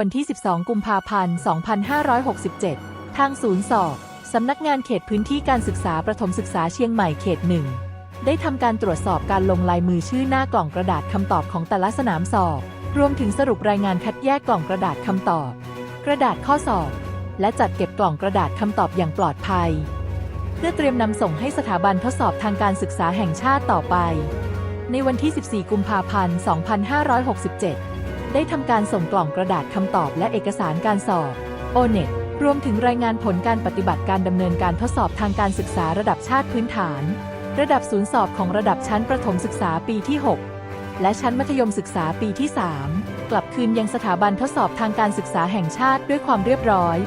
วันที่ 12 กุมภาพันธ์ 2567 ทางศูนย์สอบ สำนักงานเขตพื้นที่การศึกษาประถมศึกษาเชียงใหม่เขตหนึ่ง ได้ทำการตรวจสอบการลงลายมือชื่อหน้ากล่องกระดาษคำตอบของแต่ละสนามสอบ รวมถึงสรุปรายงานคัดแยกกล่องกระดาษคำตอบ กระดาษข้อสอบ และจัดเก็บกล่องกระดาษคำตอบอย่างปลอดภัย เพื่อเตรียมนำส่งให้สถาบันทดสอบทางการศึกษาแห่งชาติต่อไป ในวันที่ 14 กุมภาพันธ์ 2567 ได้ทำการส่งกล่องกระดาษคำตอบและเอกสารการสอบ o n e t รวมถึงรายงานผลการปฏิบัติการดำเนินการทดสอบทางการศึกษาระดับชาติพื้นฐาน ระดับศูนย์สอบของระดับชั้นประถมศึกษาปีที่ 6 และชั้นมัธยมศึกษาปีที่ 3 กลับคืนยังสถาบันทดสอบทางการศึกษาแห่งชาติด้วยความเรียบร้อย